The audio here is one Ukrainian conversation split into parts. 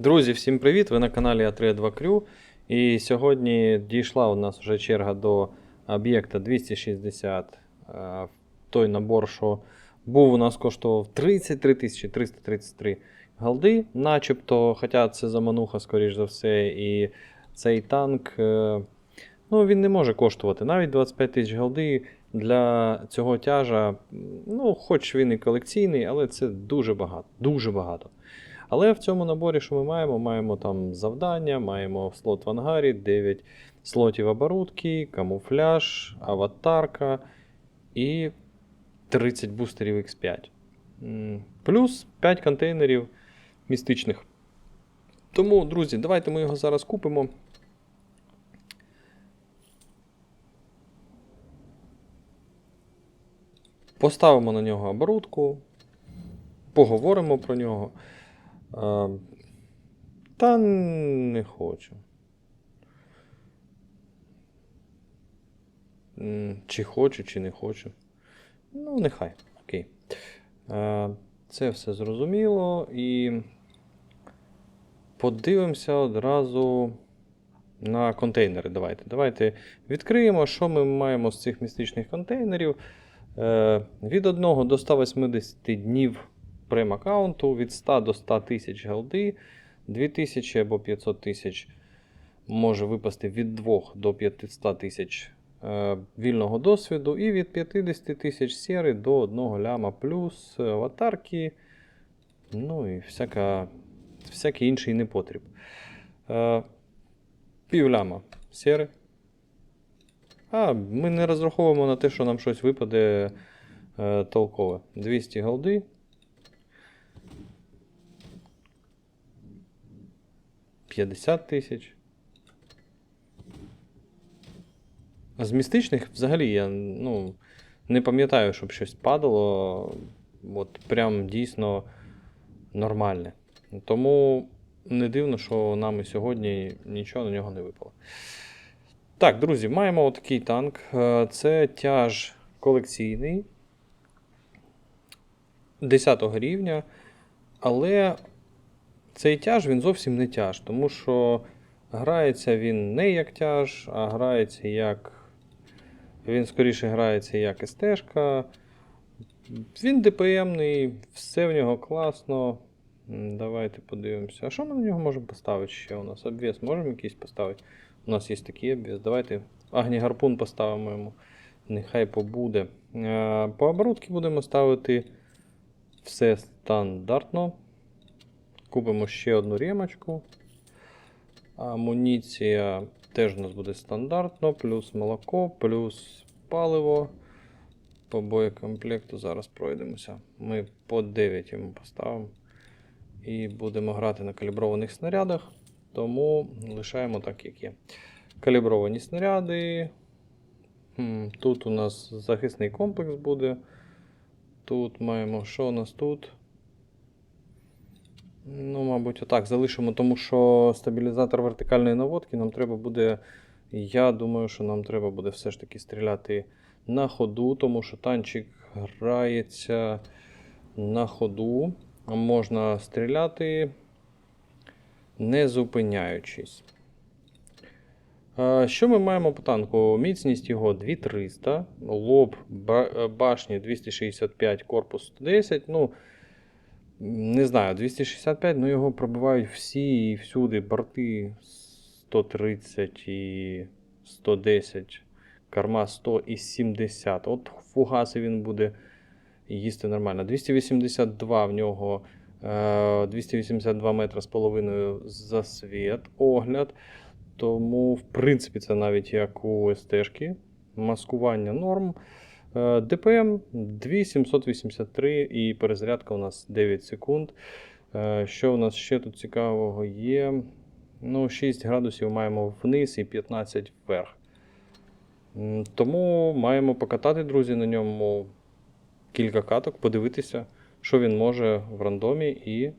Друзі, всім привіт! Ви на каналі А32 Крю. І сьогодні дійшла у нас вже черга до об'єкта 260. Е, Той набор, що був у нас коштував 33 333 голди, начебто, хоча це замануха, скоріш за все, і цей танк е, ну, він не може коштувати навіть 25 тисяч голди. Для цього тяжа, ну, хоч він і колекційний, але це дуже багато. Дуже багато. Але в цьому наборі, що ми маємо, маємо там завдання, маємо слот в ангарі, 9 слотів оборудки, камуфляж, аватарка і 30 бустерів X5. Плюс 5 контейнерів містичних. Тому, друзі, давайте ми його зараз купимо. Поставимо на нього оборудку, поговоримо про нього. А, та не хочу. Чи хочу, чи не хочу. Ну, нехай. Окей. Це все зрозуміло. І подивимося одразу на контейнери. Давайте. Давайте відкриємо, що ми маємо з цих містичних контейнерів. Е, від 1 до 180 днів прем-аккаунту, від 100 до 100 тисяч голди, 2000 або 500 тисяч може випасти від 2 до 500 тисяч е, вільного досвіду, і від 50 тисяч сери до 1 ляма плюс аватарки, ну і всяка, всякий інший непотріб. Е, пів ляма сери. А, ми не розраховуємо на те, що нам щось випаде е, толкове. 200 голди. П'ятдесят тисяч. А з містичних взагалі я ну, не пам'ятаю, щоб щось падало. От прям дійсно нормальне. Тому не дивно, що нам і сьогодні нічого на нього не випало. Так, друзі, маємо отакий танк. Е, Це тяж колекційний 10 рівня. Але цей тяж він зовсім не тяж, тому що грається він не як тяж, а грається як. Він скоріше грається як СТ-шка. Він ДПМний, все в нього класно. Давайте подивимося. А що ми на нього можемо поставити ще? У нас обвес можемо якийсь поставити? У нас є такий обвес. Давайте Агні гарпун поставимо йому. Нехай побуде. Е, По оборудки будемо ставити все стандартно. Купимо ще одну ремочку. Амуніція теж у нас буде стандартно, плюс молоко, плюс паливо. По боєкомплекту зараз пройдемося. Ми по 9 йому поставимо. І будемо грати на каліброваних снарядах. Тому лишаємо так, як є. Калібровані снаряди. Тут у нас захисний комплекс буде. Тут маємо, що у нас тут? Ну, мабуть, отак залишимо, тому що стабілізатор вертикальної наводки нам треба буде. Я думаю, що нам треба буде все ж таки стріляти на ходу, тому що танчик грається на ходу. Можна стріляти не зупиняючись. Що ми маємо по танку? Міцність його 2300, лоб башні 265, корпус 110. Ну, не знаю, 265, ну його пробивають всі і всюди. Борти 130 і 110, карма 100 і 70. От фугаси він буде їсти нормально. 282 в нього. е, 282 метри з половиною засвіт, огляд. Тому, в принципі, це навіть як у СТ-шки. Маскування норм. Е, ДПМ 2783 і перезарядка у нас 9 секунд. Е, Що у нас ще тут цікавого є? Ну, 6 градусів маємо вниз і 15 вверх. Тому маємо покатати, друзі, на ньому кілька каток, подивитися, що він може в рандомі, і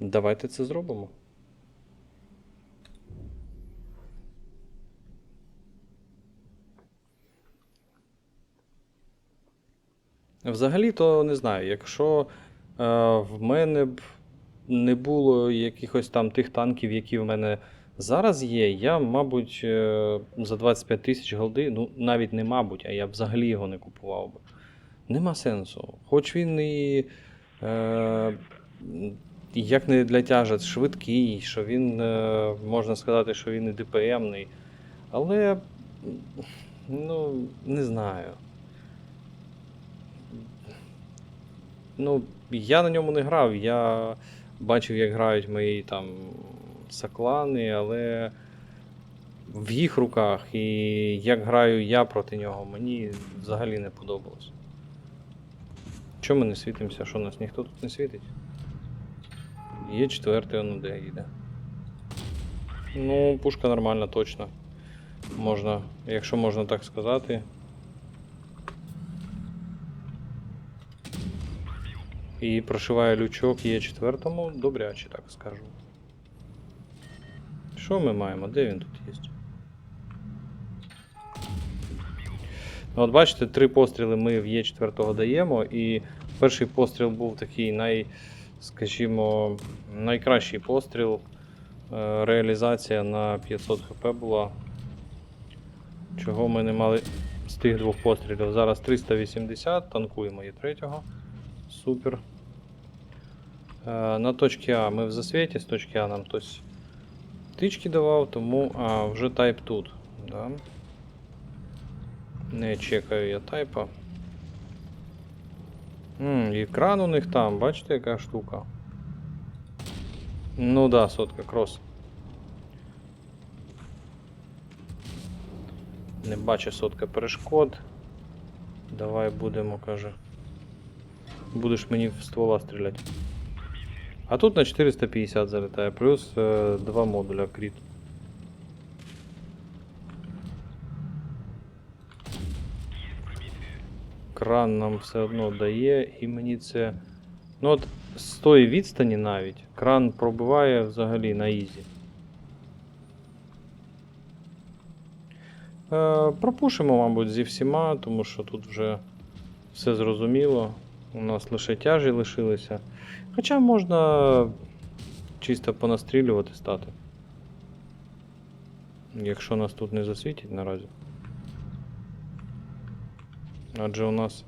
давайте це зробимо. Взагалі-то не знаю, якщо е, в мене б не було якихось там тих танків, які в мене зараз є, я, мабуть, е, за 25 тисяч голди, ну навіть не мабуть, а я взагалі його не купував би. Нема сенсу. Хоч він і. Е, як не для тяжець, швидкий, що він, е, можна сказати, що він і ДПМний. Але, ну, не знаю. Ну, я на ньому не грав. Я бачив, як грають мої там саклани, але в їх руках і як граю я проти нього, мені взагалі не подобалось. Чому ми не світимося? Що нас ніхто тут не світить? Є четвертий, воно де їде. Ну, пушка нормальна, точно. Можна, якщо можна так сказати. І прошиває лючок є четвертому, добряче, так скажу. Що ми маємо? Де він тут є? Ну, от бачите, три постріли ми в Є4 даємо, і перший постріл був такий най, скажімо, найкращий постріл. Е, Реалізація на 500 хп була. Чого ми не мали з тих двох пострілів. Зараз 380, танкуємо є третього. Супер. Е, На точці А ми в засвіті, з точки А нам хтось тички давав, тому а, вже тайп тут. Да? Не чекаю я тайпа. М, і у них там, бачите, яка штука. Ну да, сотка, крос. Не бачу сотка перешкод. Давай будемо, каже. Будеш мені в ствола стріляти. А тут на 450 залітає, плюс е, два модуля кріт. Кран нам все одно дає, і мені це. Ну от з тої відстані навіть кран пробиває взагалі на ізі. Е, пропушимо, мабуть, зі всіма, тому що тут вже все зрозуміло. У нас лише тяжі лишилися. Хоча можна чисто понастрілювати стати. Якщо нас тут не засвітять наразі. Адже у нас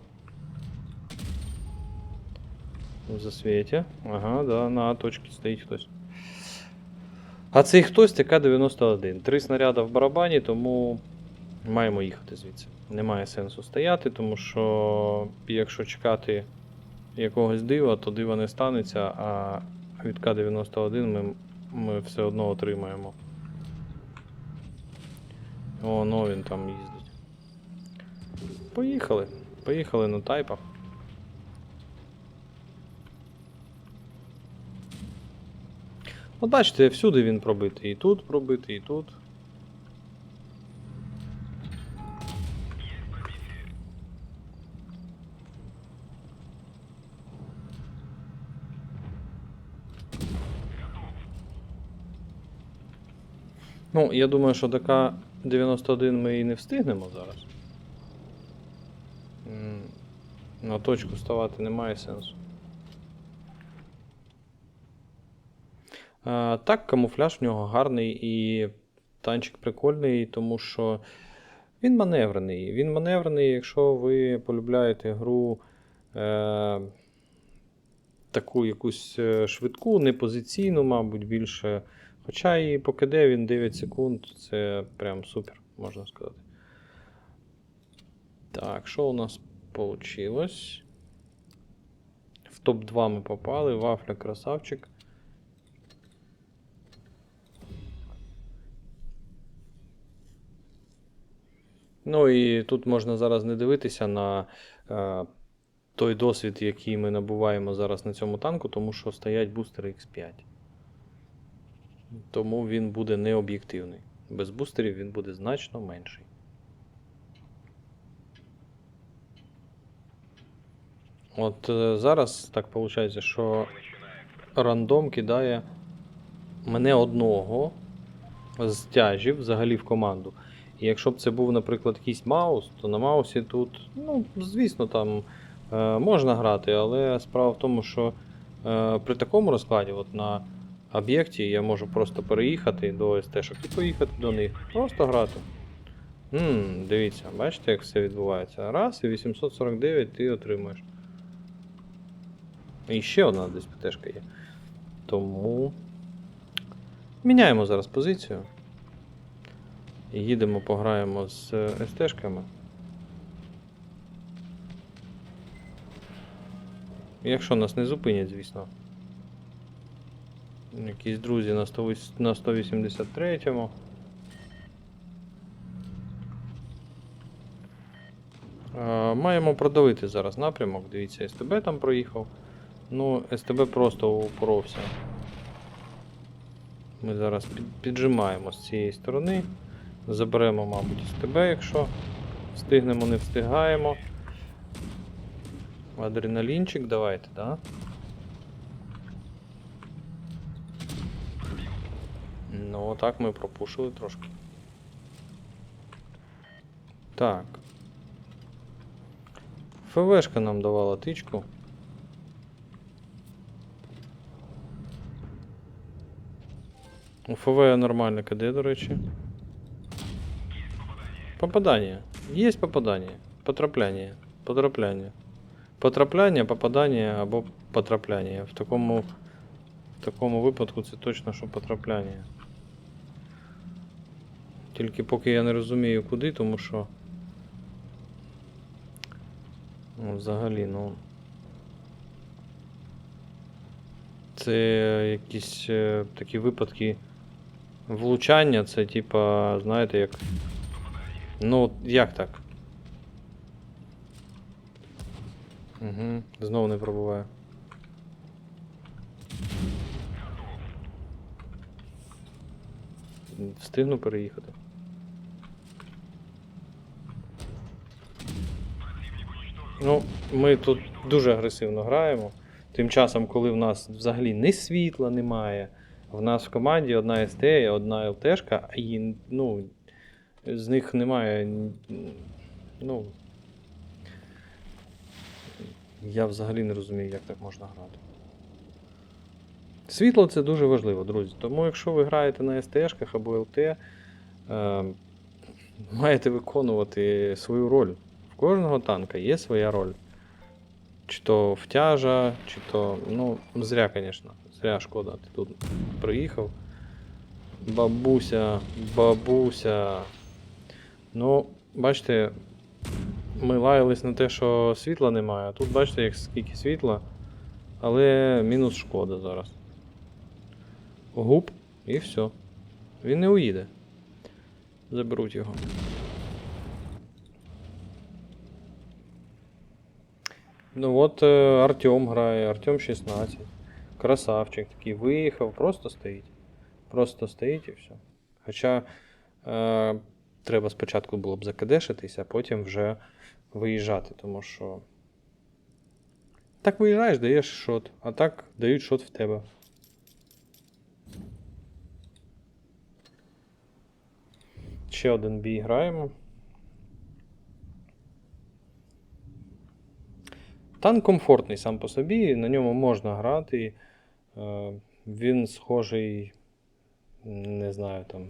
в засвіті. Ага, да, на точці стоїть хтось. А цей хтось ТК-91. Три снаряди в барабані, тому маємо їхати звідси. Немає сенсу стояти, тому що якщо чекати якогось дива, то дива не станеться, а від К-91 ми, ми все одно отримаємо. О, ну він там їздить. Поїхали. Поїхали на тайпах. От бачите, всюди він пробитий. І тут пробитий, і тут. Ну, я думаю, що ДК 91 ми і не встигнемо зараз. На точку ставати немає сенсу. Так, камуфляж в нього гарний і танчик прикольний, тому що він маневрений. Він маневрений, якщо ви полюбляєте гру е, таку якусь е, швидку, не позиційну, мабуть, більше. Хоча і по КД він 9 секунд, це прям супер, можна сказати. Так, що у нас вийшло? В топ-2 ми попали, вафля красавчик. Ну і тут можна зараз не дивитися на е, той досвід, який ми набуваємо зараз на цьому танку, тому що стоять бустери X5. Тому він буде не об'єктивний. Без бустерів він буде значно менший. От е, зараз так виходить, що рандом кидає мене одного з тяжів взагалі в команду. І якщо б це був, наприклад, якийсь маус, то на маусі тут, ну, звісно, там е, можна грати, але справа в тому, що Е, при такому розкладі, от на об'єкті, я можу просто переїхати до СТ-шок і поїхати до них. Просто грати. Ммм, дивіться, бачите, як все відбувається. Раз і 849 ти отримуєш. І ще одна десь ПТшка є. Тому. Міняємо зараз позицію. Їдемо, пограємо з СТ-шками. Якщо нас не зупинять, звісно. Якісь друзі на 100 на 183-му. Е, Маємо продавити зараз напрямок. Дивіться, СТБ там проїхав. Ну, СТБ просто упоровся. Ми зараз піджимаємо з цієї сторони. Заберемо, мабуть, СТБ, якщо встигнемо, не встигаємо. Адреналінчик давайте, да? Ну, так ми пропушили трошки. Так. ФВшка нам давала тичку. У ФВ нормально КД, до речі. Попадание. Есть попадание. Потрапляние. Потрапляние. Потрапляння, попадання або потрапляння. В такому, в такому випадку це точно, що потрапляння. Тільки поки я не розумію куди, тому що. Ну, взагалі, ну. Це якісь е, такі випадки влучання, це типа, знаєте, як. Ну, як так? Угу, знову не пробуваю. Встигну переїхати. Ну, ми тут дуже агресивно граємо. Тим часом, коли в нас взагалі ні світла немає, в нас в команді одна СТ, одна ЛТшка, і, ну, з них немає. Ну. Я взагалі не розумію, як так можна грати. Світло це дуже важливо, друзі. Тому якщо ви граєте на СТшках або ЛТ, е, маєте виконувати свою роль. Кожного танка є своя роль. Чи то втяжа, чи то. Ну, зря, звісно. Зря шкода, ти тут приїхав. Бабуся, бабуся. Ну, бачите, ми лаялись на те, що світла немає, а тут бачите, як скільки світла, але мінус шкода зараз. Губ і все. Він не уїде. Заберуть його. Ну от Артем грає, Артем 16. Красавчик такий виїхав, просто стоїть. Просто стоїть і все. Хоча е, треба спочатку було б закадешитись, а потім вже виїжджати, тому що. Так виїжджаєш, даєш шот, а так дають шот в тебе. Ще один бій граємо. Танк комфортний сам по собі, на ньому можна грати. Е, Він схожий, не знаю, там.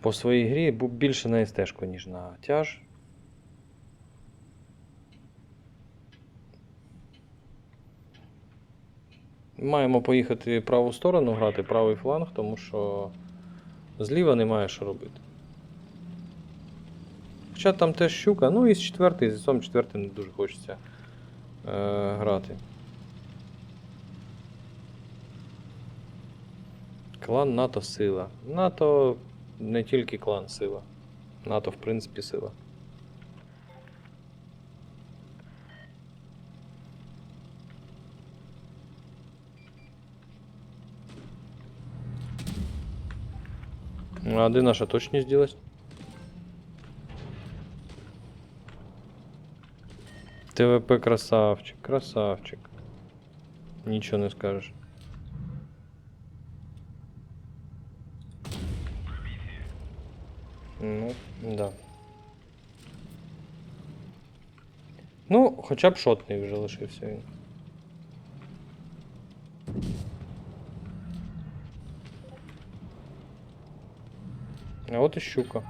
По своїй грі більше на СТ-шку, ніж на тяж. Маємо поїхати праву сторону грати, правий фланг, тому що зліва немає що робити. Хоча там теж щука, ну і з четвертий, з сам четвертим не дуже хочеться е, грати. Клан НАТО сила. НАТО не тільки клан сила. НАТО, в принципі, сила. А де наша точність ділась? ТВП красавчик, красавчик. Нічого не скажеш. Ну, да. Ну, хоча б шотний вже лишився він. А от і щука.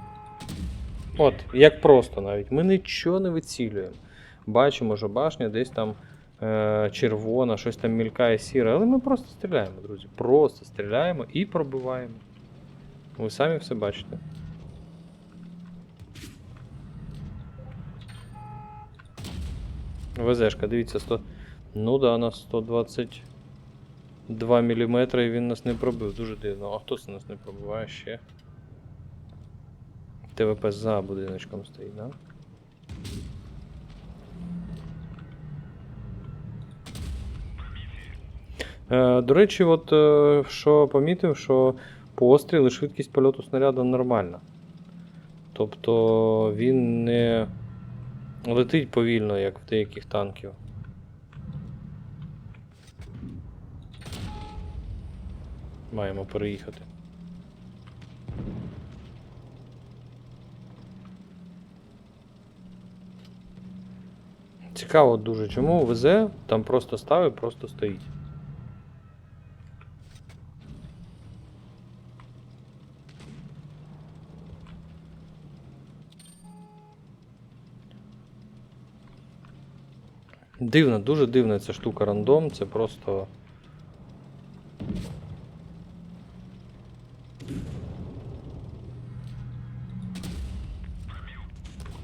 От, як просто навіть. Ми нічого не вицілюємо. Бачимо, що башня десь там е, червона, щось там мількає сіре, але ми просто стріляємо, друзі. Просто стріляємо і пробиваємо. Ви самі все бачите. ВЗшка, дивіться, 100. Ну да, на 122 мм і він нас не пробив. Дуже дивно. А хто це нас не пробиває ще? ТВП за будиночком стоїть, да? Е, до речі, от е, що помітив, що постріл і швидкість польоту снаряду нормальна. Тобто він не летить повільно, як в деяких танків. Маємо переїхати. Цікаво дуже, чому ВЗ там просто ставить, просто стоїть. Дивна, дуже дивна ця штука рандом, це просто.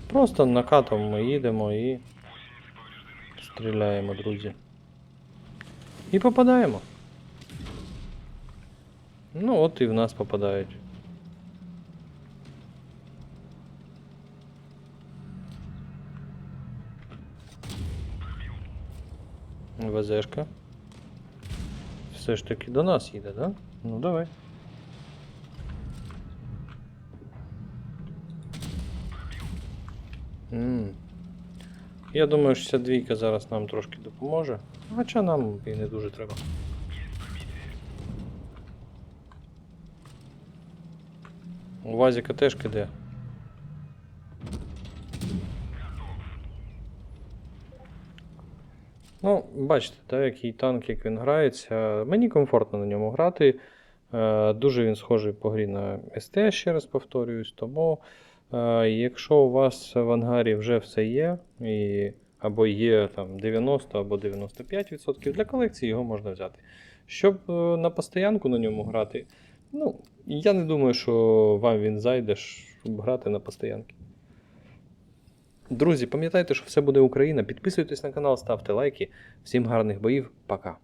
Просто накатом ми їдемо і стріляємо, друзі. І попадаємо. Ну, от і в нас попадають. ВЗшка. Все ж таки до нас їде, да? Ну давай. М. Я думаю, 62 зараз нам трошки допоможе. Хоча нам і не дуже треба. У Вазіка теж киде. Ну, бачите, так, який танк, як він грається. Мені комфортно на ньому грати. Е, Дуже він схожий по грі на СТ, ще раз повторююсь. Тому, е, якщо у вас в ангарі вже все є, і, або є там 90 або 95% для колекції, його можна взяти. Щоб е, на постоянку на ньому грати, ну, я не думаю, що вам він зайде, щоб грати на постоянки. Друзі, пам'ятайте, що все буде Україна. Підписуйтесь на канал, ставте лайки. Всім гарних боїв, пока.